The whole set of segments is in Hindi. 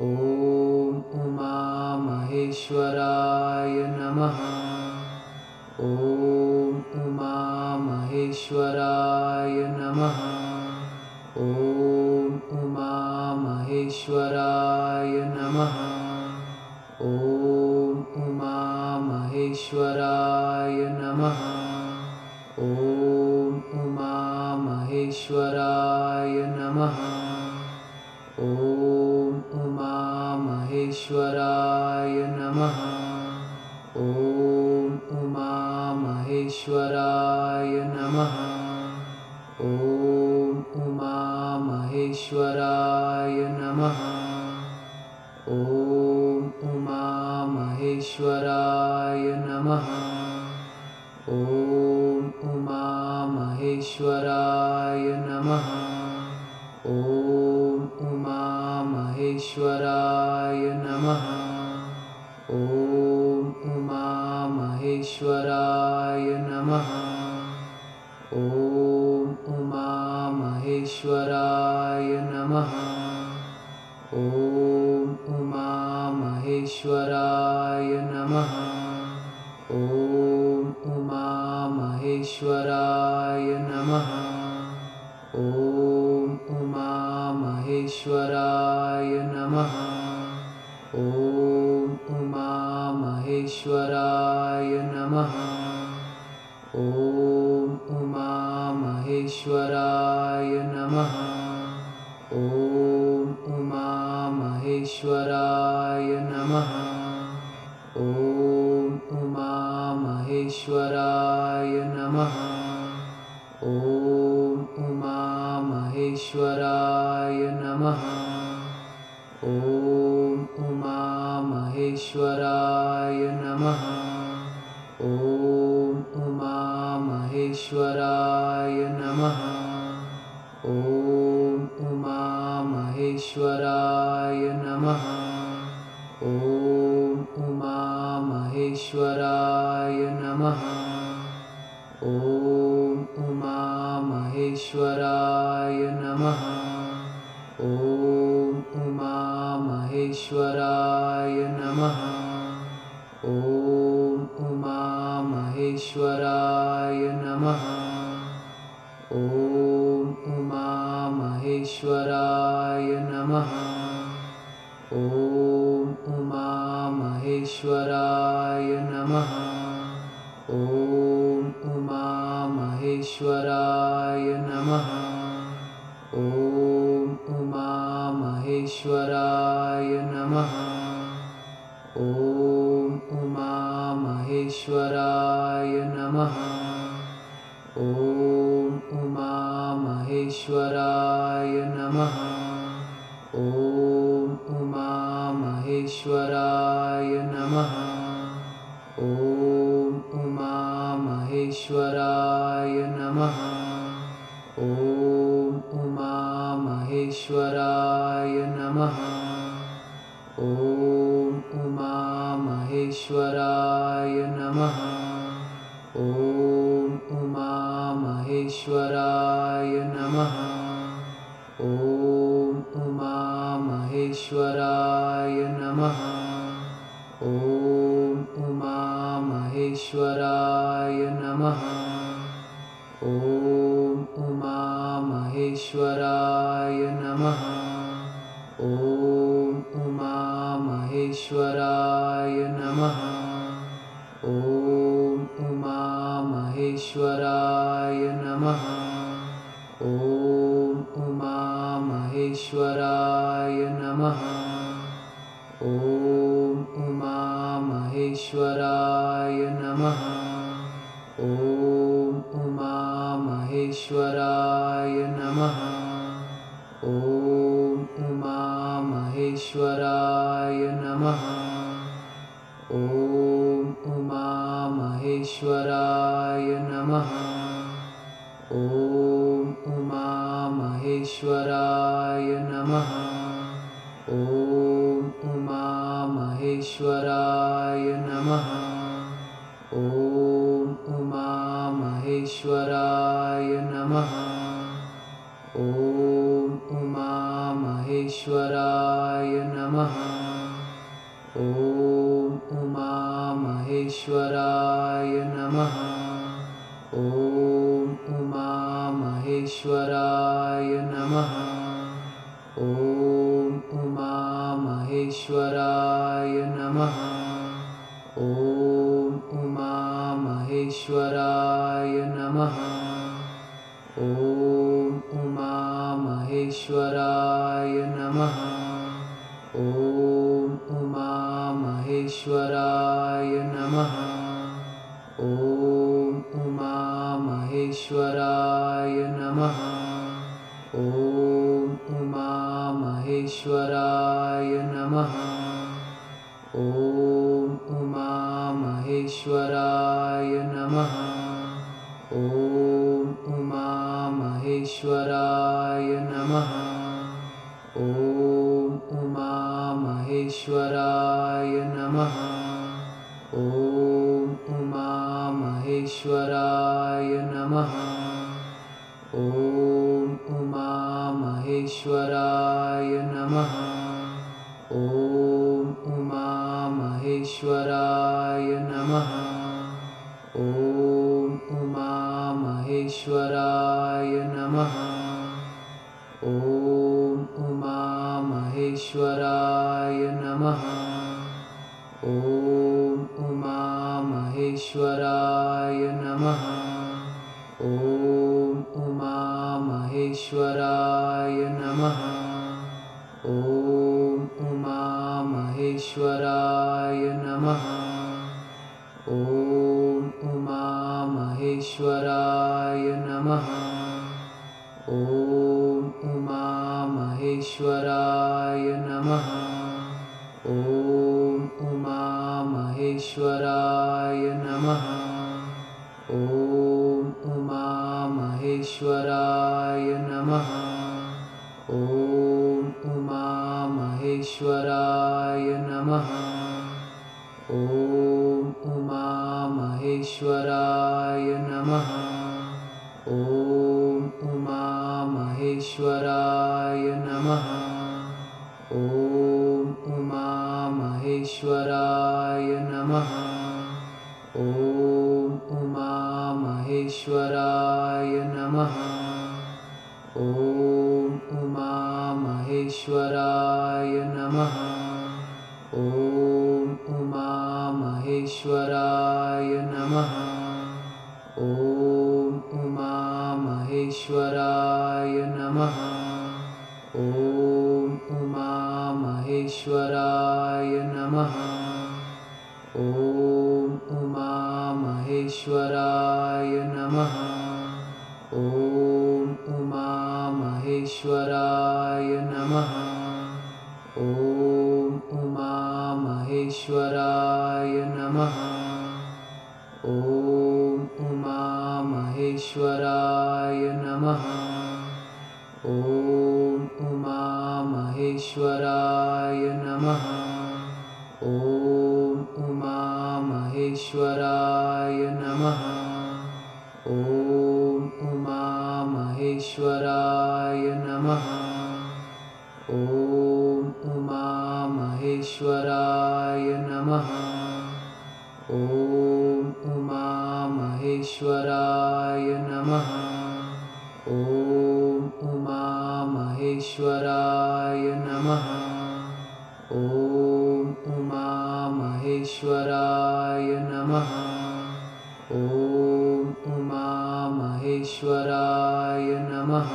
ॐ उमामहेश्वराय नमः। ॐ उमामहेश्वराय नमः। ॐ उमामहेश्वराय नमः। ॐ उमामहेश्वराय नमः। ॐ उमामहेश्वराय नमः। ॐ ॐ उमामहेश्वराय नमः। ॐ उमामहेश्वराय नमः। ॐ उमामहेश्वराय नमः। ॐ उमामहेश्वराय नमः। ॐ उमामहेश्वराय नमः। ॐ उमामहेश्वराय नमः। ॐ उमामहेश्वराय नमः। ॐ उमामहेश्वराय नमः। ॐ उमामहेश्वराय नमः। ॐ उमामहेश्वराय नमः। ॐ उमामहेश्वराय नमः। ॐ उमामहेश्वराय नमः। ॐ उमामहेश्वराय नमः। ॐ उमामहेश्वराय नमः। ॐ उमामहेश्वराय नमः। ॐ उमामहेश्वराय नमः। ॐ उमामहेश्वराय नमः। ॐ उमामहेश्वराय नमः। ॐ उमामहेश्वराय नमः। ॐ ॐ उमा महेश्वराय नमः। ॐ उमा महेश्वराय नमः। ॐ उमा महेश्वराय नमः। ॐ उमा महेश्वराय नमः। ॐ उमा महेश्वराय नमः। ॐ उमामहेश्वराय नमः। ॐ उमामहेश्वराय नमः। ॐ उमामहेश्वराय नमः। ॐ उमामहेश्वराय नमः। ॐ उमामहेश्वराय नमः। ॐ उमामहेश्वराय उमामहेश्वराय नमः। ॐ उमामहेश्वराय नमः। ॐ उमामहेश्वराय नमः। ॐ उमामहेश्वराय नमः। ॐ उमामहेश्वराय नमः। ॐ उमामहेश्वराय नमः। ॐ उमामहेश्वराय नमः। ॐ उमामहेश्वराय नमः। ॐ उमामहेश्वराय नमः। ॐ उमामहेश्वराय नमः। ॐ उमामहेश्वराय नमः। ॐ उमामहेश्वराय नमः। ॐ उमामहेश्वराय नमः। ॐ उमामहेश्वराय नमः। ॐ उमामहेश्वराय नमः। ॐ उमामहेश्वराय नमः। ॐ उमामहेश्वराय नमः। ॐ उमामहेश्वराय नमः नमः। ॐ उमामहेश्वराय नमः। ॐ उमामहेश्वराय नमः। ॐ उमामहेश्वराय नमः। ॐ उमामहेश्वराय नमः ॐ उमामहेश्वराय नमः। ॐ उमामहेश्वराय नमः। ॐ उमामहेश्वराय नमः। ॐ उमामहेश्वराय नमः। ॐ उमामहेश्वराय नमः। ॐ उमामहेश्वराय नमः। ॐ उमामहेश्वराय नमः। ॐ ॐ उमामहेश्वराय उमामहेश्वराय नमः। ॐ उमामहेश्वराय नमः। ॐ उमामहेश्वराय नमः। ॐ उमामहेश्वराय नमः। उमामहेश्वराय नमः। ॐ उमामहेश्वराय नमः।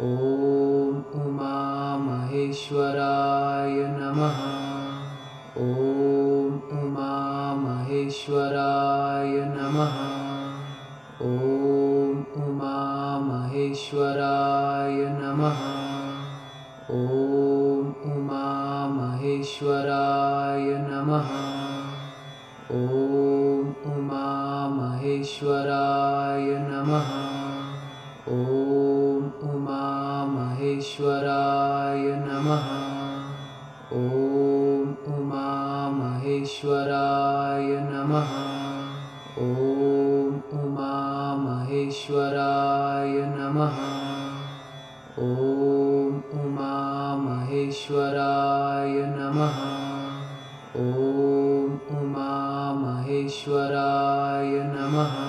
ॐ उमामहेश्वराय नमः। ॐ उमामहेश्वराय नमः। ॐ उमामहेश्वराय नमः। ॐ उमामहेश्वराय नमः। ॐ उमामहेश्वराय नमः। ॐ उमामहेश्वराय नमः। राय नमः। ॐ उमामहेश्वराय नमः।